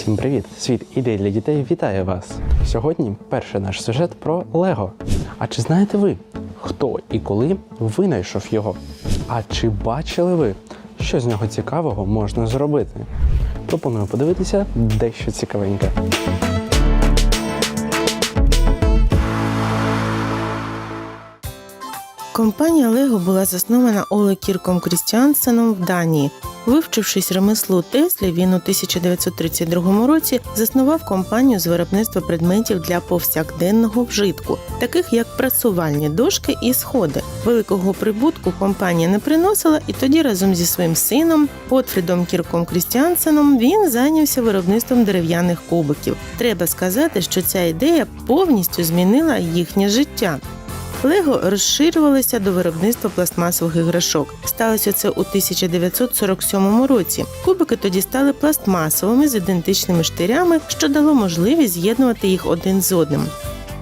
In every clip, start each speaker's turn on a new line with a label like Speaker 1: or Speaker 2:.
Speaker 1: Всім привіт! Світ ідей для дітей вітає вас! Сьогодні перший наш сюжет про Лего. А чи знаєте ви, хто і коли винайшов його? А чи бачили ви, що з нього цікавого можна зробити? Пропоную подивитися дещо цікавеньке.
Speaker 2: Компанія Лего була заснована Оле Кірком Крістіансеном в Данії. Вивчившись ремеслу Теслі, він у 1932 році заснував компанію з виробництва предметів для повсякденного вжитку, таких як працювальні дошки і сходи. Великого прибутку компанія не приносила, і тоді разом зі своїм сином Готфрідом Кірком Крістіансеном він зайнявся виробництвом дерев'яних кубиків. Треба сказати, що ця ідея повністю змінила їхнє життя. Лего розширювалося до виробництва пластмасових іграшок. Сталося це у 1947 році. Кубики тоді стали пластмасовими з ідентичними штирями, що дало можливість з'єднувати їх один з одним.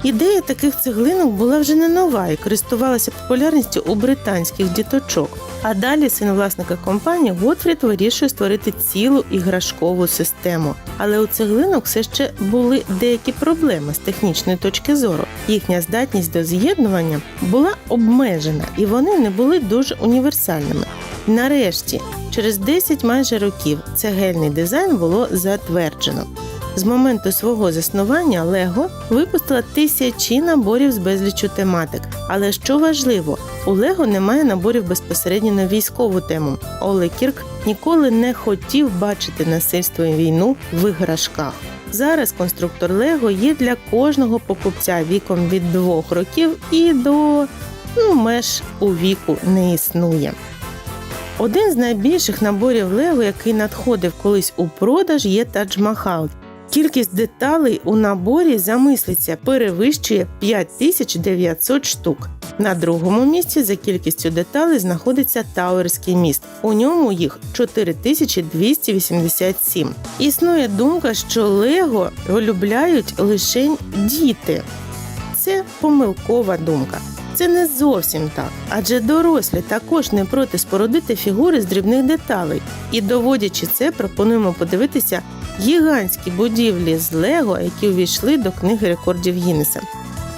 Speaker 2: Ідея таких цеглинок була вже не нова і користувалася популярністю у британських діточок. А далі син власника компанії Готфрід вирішує створити цілу іграшкову систему. Але у цеглинок все ще були деякі проблеми з технічної точки зору. Їхня здатність до з'єднування була обмежена, і вони не були дуже універсальними. Нарешті, через 10 майже років, цегельний дизайн було затверджено. З моменту свого заснування Лего випустила тисячі наборів з безліччю тематик. Але що важливо, у Лего немає наборів безпосередньо на військову тему. Оле Кірк ніколи не хотів бачити насильство і війну в іграшках. Зараз конструктор Лего є для кожного покупця віком від двох років і до ну, меж у віку не існує. Один з найбільших наборів Лего, який надходив колись у продаж, є Тадж Махал. Кількість деталей у наборі замислиться перевищує 5900 штук. На другому місці за кількістю деталей знаходиться Тауерський міст. У ньому їх 4287. Існує думка, що Лего полюбляють лише діти. Це помилкова думка. Це не зовсім так, адже дорослі також не проти спорудити фігури з дрібних деталей. І доводячи це, пропонуємо подивитися гігантські будівлі з Лего, які увійшли до книги рекордів Гіннеса.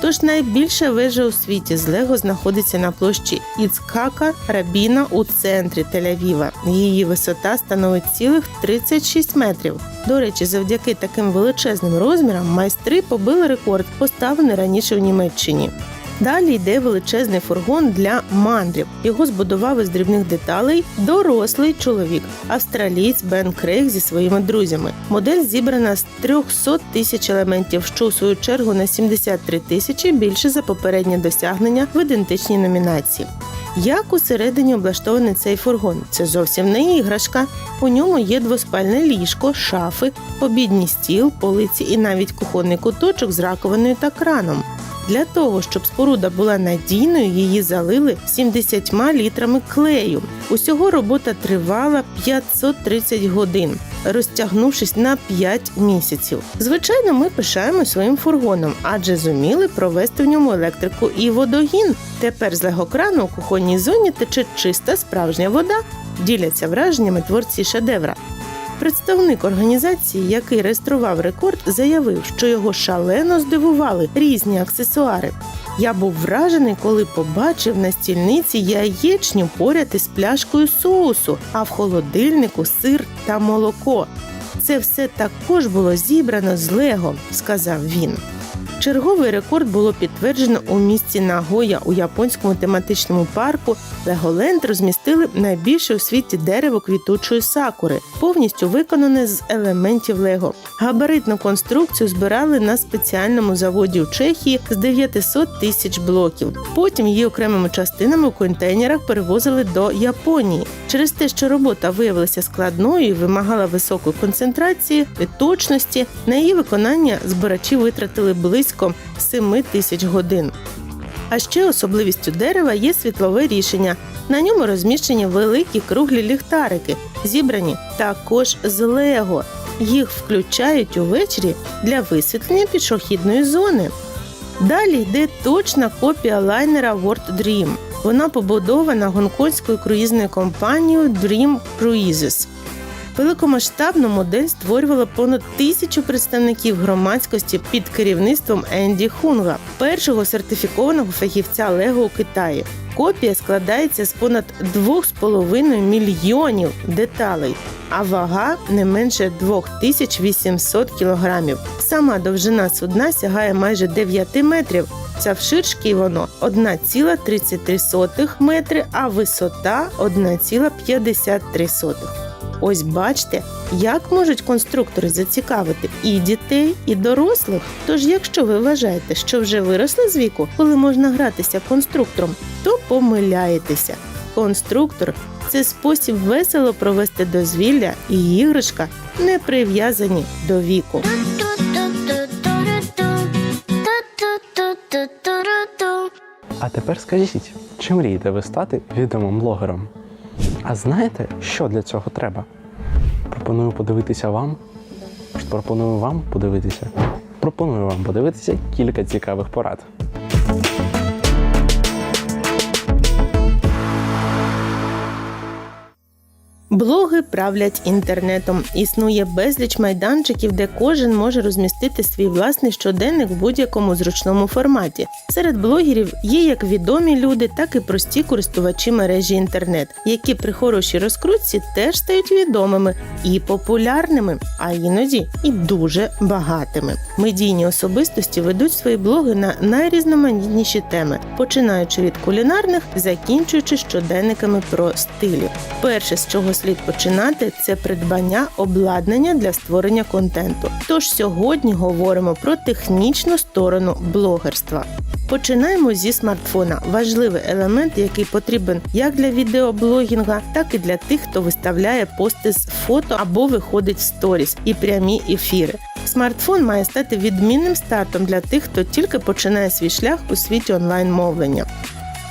Speaker 2: Тож найбільша вежа у світі з Лего знаходиться на площі Іцкака Рабіна у центрі Тель-Авіва. Її висота становить цілих 36 метрів. До речі, завдяки таким величезним розмірам майстри побили рекорд, поставлений раніше в Німеччині. Далі йде величезний фургон для мандрів. Його збудував із дрібних деталей дорослий чоловік, австралієць Бен Крейг зі своїми друзями. Модель зібрана з 300 тисяч елементів, що у свою чергу на 73 тисячі більше за попереднє досягнення в ідентичній номінації. Як усередині облаштований цей фургон? Це зовсім не іграшка. У ньому є двоспальне ліжко, шафи, обідній стіл, полиці і навіть кухонний куточок з раковиною та краном. Для того, щоб споруда була надійною, її залили 70 літрами клею. Усього робота тривала 530 годин, розтягнувшись на 5 місяців. Звичайно, ми пишаємо своїм фургоном, адже зуміли провести в ньому електрику і водогін. Тепер з легокрану у кухонній зоні тече чиста справжня вода. Діляться враженнями творці шедевра. Представник організації, який реєстрував рекорд, заявив, що його шалено здивували різні аксесуари. Я був вражений, коли побачив на стільниці яєчню поряд із пляшкою соусу, а в холодильнику сир та молоко. Це все також було зібрано з Лего, сказав він. Черговий рекорд було підтверджено у місті Нагоя у японському тематичному парку. Леголенд розмістили найбільше у світі дерево квітучої сакури, повністю виконане з елементів Лего. Габаритну конструкцію збирали на спеціальному заводі у Чехії з 900 тисяч блоків. Потім її окремими частинами у контейнерах перевозили до Японії. Через те, що робота виявилася складною і вимагала високої концентрації і точності, на її виконання збирачі витратили близько 7 тисяч годин. А ще особливістю дерева є світлове рішення. На ньому розміщені великі круглі ліхтарики, зібрані також з Лего. Їх включають увечері для висвітлення пішохідної зони. Далі йде точна копія лайнера World Dream. Вона побудована гонконгською круїзною компанією Dream Cruises. Великомасштабну модель створювало понад тисячу представників громадськості під керівництвом Енді Хунга, першого сертифікованого фахівця Лего у Китаї. Копія складається з понад 2,5 мільйонів деталей, а вага не менше 2800 кілограмів. Сама довжина судна сягає майже 9 метрів. Завширшки воно 1,33 метри, а висота 1,53. Ось бачите, як можуть конструктори зацікавити і дітей, і дорослих. Тож, якщо ви вважаєте, що вже виросли з віку, коли можна гратися конструктором, то помиляєтеся. Конструктор це спосіб весело провести дозвілля і іграшка не прив'язані до віку.
Speaker 1: А тепер скажіть, чи мрієте ви стати відомим блогером? А знаєте, що для цього треба? Пропоную подивитися вам. Пропоную вам подивитися. Пропоную вам подивитися кілька цікавих порад.
Speaker 2: Блоги правлять інтернетом. Існує безліч майданчиків, де кожен може розмістити свій власний щоденник в будь-якому зручному форматі. Серед блогерів є як відомі люди, так і прості користувачі мережі інтернет, які при хорошій розкрутці теж стають відомими і популярними, а іноді і дуже багатими. Медійні особистості ведуть свої блоги на найрізноманітніші теми, починаючи від кулінарних, закінчуючи щоденниками про стилі. Перше, з чого слід починати, це придбання обладнання для створення контенту. Тож сьогодні говоримо про технічну сторону блогерства. Починаємо зі смартфона. Важливий елемент, який потрібен як для відеоблогінга, так і для тих, хто виставляє пости з фото або виходить в сторіс і прямі ефіри. Смартфон має стати відмінним стартом для тих, хто тільки починає свій шлях у світі онлайн мовлення.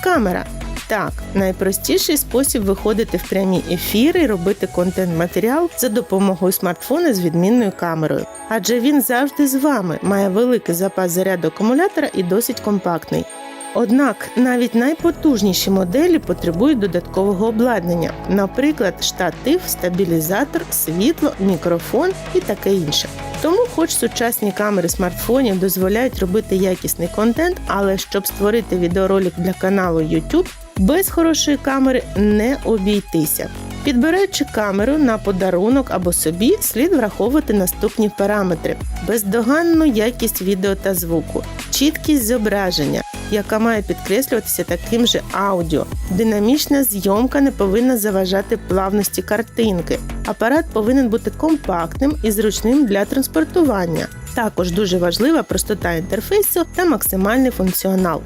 Speaker 2: Камера так, найпростіший спосіб виходити в прямі ефіри і робити контент-матеріал за допомогою смартфона з відмінною камерою. Адже він завжди з вами, має великий запас заряду акумулятора і досить компактний. Однак навіть найпотужніші моделі потребують додаткового обладнання, наприклад, штатив, стабілізатор, світло, мікрофон і таке інше. Тому, хоч сучасні камери смартфонів дозволяють робити якісний контент, але щоб створити відеоролик для каналу YouTube, без хорошої камери не обійтися. Підбираючи камеру на подарунок або собі, слід враховувати наступні параметри: бездоганну якість відео та звуку, чіткість зображення, яка має підкреслюватися таким же аудіо. Динамічна зйомка не повинна заважати плавності картинки. Апарат повинен бути компактним і зручним для транспортування. Також дуже важлива простота інтерфейсу та максимальний функціонал.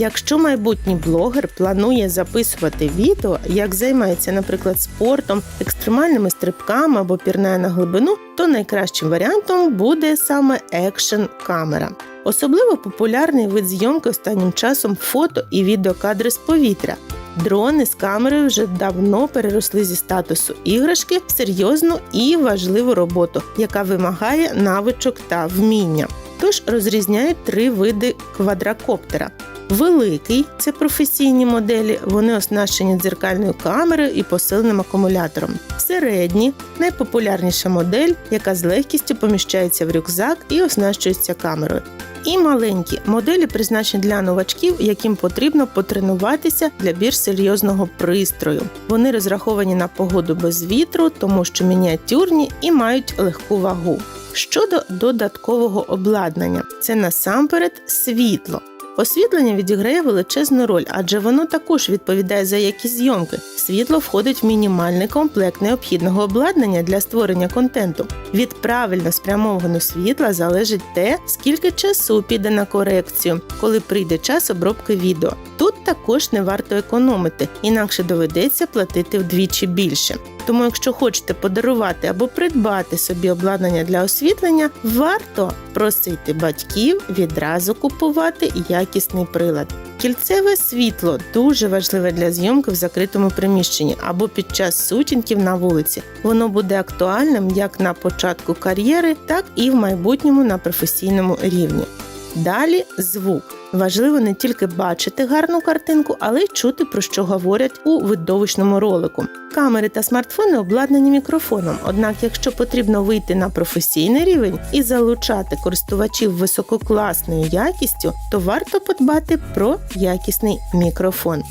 Speaker 2: Якщо майбутній блогер планує записувати відео, як займається, наприклад, спортом, екстремальними стрибками або пірнає на глибину, то найкращим варіантом буде саме екшн камера. Особливо популярний вид зйомки останнім часом фото і відеокадри з повітря. Дрони з камерою вже давно переросли зі статусу іграшки в серйозну і важливу роботу, яка вимагає навичок та вміння. Тож розрізняють три види квадрокоптера. Великий це професійні моделі, вони оснащені дзеркальною камерою і посиленим акумулятором. Середні найпопулярніша модель, яка з легкістю поміщається в рюкзак і оснащується камерою. І маленькі моделі призначені для новачків, яким потрібно потренуватися для більш серйозного пристрою. Вони розраховані на погоду без вітру, тому що мініатюрні і мають легку вагу. Щодо додаткового обладнання, це насамперед світло. Освітлення відіграє величезну роль, адже воно також відповідає за якість зйомки. Світло входить в мінімальний комплект необхідного обладнання для створення контенту. Від правильно спрямованого світла залежить те, скільки часу піде на корекцію, коли прийде час обробки відео. Тут також не варто економити, інакше доведеться платити вдвічі більше. Тому, якщо хочете подарувати або придбати собі обладнання для освітлення, варто просити батьків відразу купувати якісний прилад. Кільцеве світло дуже важливе для зйомки в закритому приміщенні або під час сутінків на вулиці. Воно буде актуальним як на початку кар'єри, так і в майбутньому на професійному рівні. Далі звук. Важливо не тільки бачити гарну картинку, але й чути, про що говорять у видовищному ролику. Камери та смартфони обладнані мікрофоном. Однак, якщо потрібно вийти на професійний рівень і залучати користувачів висококласною якістю, то варто подбати про якісний мікрофон.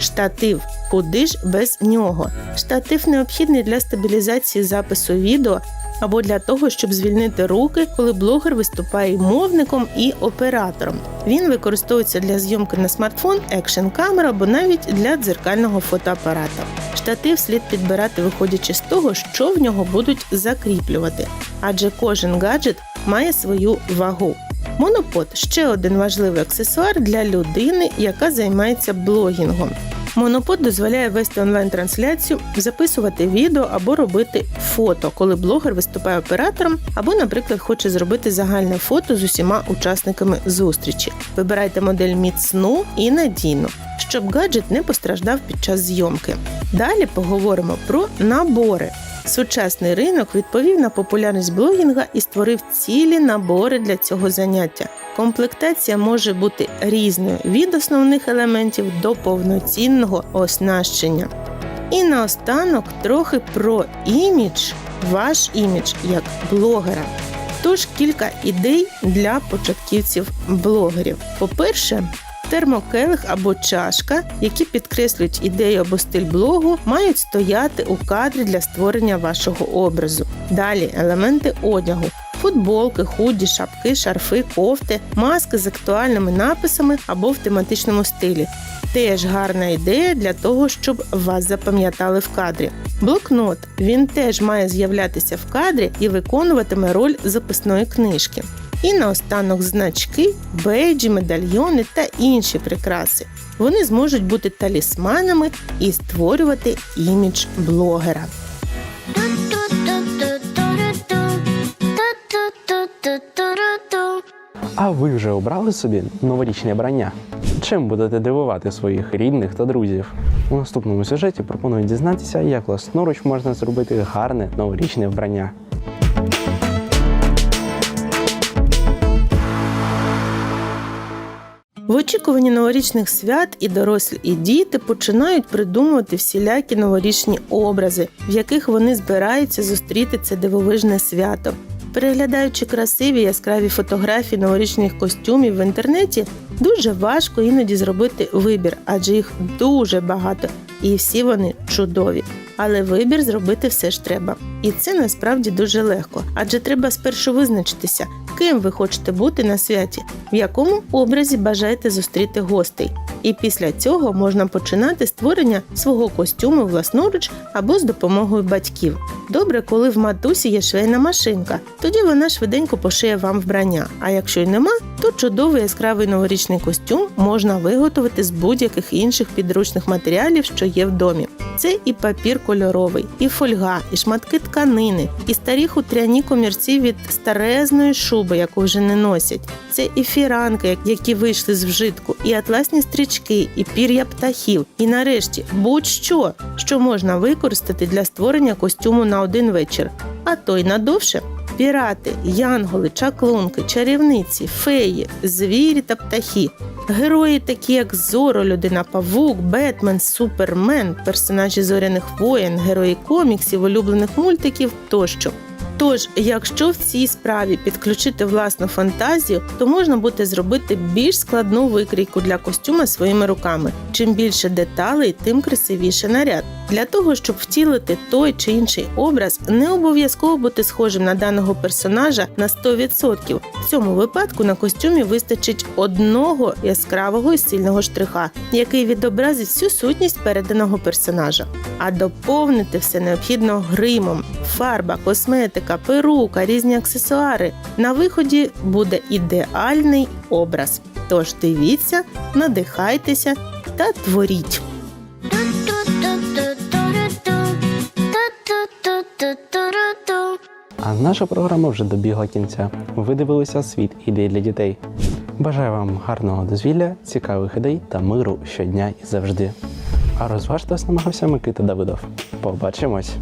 Speaker 2: Штатив. Куди ж без нього? Штатив необхідний для стабілізації запису відео або для того, щоб звільнити руки, коли блогер виступає мовником і оператором. Він використовується для зйомки на смартфон, екшн камер або навіть для дзеркального фотоапарата. Штатив слід підбирати, виходячи з того, що в нього будуть закріплювати, адже кожен гаджет має свою вагу. Монопод ще один важливий аксесуар для людини, яка займається блогінгом. Монопод дозволяє вести онлайн-трансляцію, записувати відео або робити фото, коли блогер виступає оператором, або, наприклад, хоче зробити загальне фото з усіма учасниками зустрічі. Вибирайте модель міцну і надійну, щоб гаджет не постраждав під час зйомки. Далі поговоримо про набори. Сучасний ринок відповів на популярність блогінга і створив цілі набори для цього заняття. Комплектація може бути різною від основних елементів до повноцінного оснащення. І наостанок трохи про імідж, ваш імідж як блогера. Тож кілька ідей для початківців блогерів. По-перше, термокелих або чашка, які підкреслюють ідею або стиль блогу, мають стояти у кадрі для створення вашого образу. Далі елементи одягу. Футболки, худі, шапки, шарфи, кофти, маски з актуальними написами або в тематичному стилі. Теж гарна ідея для того, щоб вас запам'ятали в кадрі. Блокнот він теж має з'являтися в кадрі і виконуватиме роль записної книжки. І наостанок значки, бейджі, медальйони та інші прикраси. Вони зможуть бути талісманами і створювати імідж блогера.
Speaker 1: А ви вже обрали собі новорічне брання? Чим будете дивувати своїх рідних та друзів? У наступному сюжеті пропоную дізнатися, як власноруч можна зробити гарне новорічне вбрання.
Speaker 2: В очікуванні новорічних свят і дорослі, і діти починають придумувати всілякі новорічні образи, в яких вони збираються зустріти це дивовижне свято. Переглядаючи красиві яскраві фотографії новорічних костюмів в інтернеті, дуже важко іноді зробити вибір, адже їх дуже багато, і всі вони чудові. Але вибір зробити все ж треба. І це насправді дуже легко, адже треба спершу визначитися, ким ви хочете бути на святі, в якому образі бажаєте зустріти гостей. І після цього можна починати створення свого костюму власноруч або з допомогою батьків. Добре, коли в матусі є швейна машинка, тоді вона швиденько пошиє вам вбрання. А якщо й нема, то чудовий яскравий новорічний костюм можна виготовити з будь-яких інших підручних матеріалів, що є в домі. Це і папір кольоровий, і фольга, і шматки тканини, і старі хутряні комірці від старезної шуби, яку вже не носять. Це і фіранки, які вийшли з вжитку, і атласні стрічки, і пір'я птахів, і нарешті будь-що, що можна використати для створення костюму на один вечір, а то й надовше. Пірати, янголи, чаклунки, чарівниці, феї, звірі та птахи, герої, такі як Зоро, людина Павук, Бетмен, Супермен, персонажі зоряних воєн, герої коміксів, улюблених мультиків тощо. Тож, якщо в цій справі підключити власну фантазію, то можна буде зробити більш складну викрійку для костюма своїми руками. Чим більше деталей, тим красивіше наряд. Для того, щоб втілити той чи інший образ, не обов'язково бути схожим на даного персонажа на 100%. В цьому випадку на костюмі вистачить одного яскравого і сильного штриха, який відобразить всю сутність переданого персонажа. А доповнити все необхідно гримом, фарба, косметика, перука, різні аксесуари. На виході буде ідеальний образ. Тож дивіться, надихайтеся та творіть.
Speaker 1: А наша програма вже добігла кінця. Ви дивилися світ ідей для дітей. Бажаю вам гарного дозвілля, цікавих ідей та миру щодня і завжди. А розважте вас намагався Микита Давидов. Побачимось!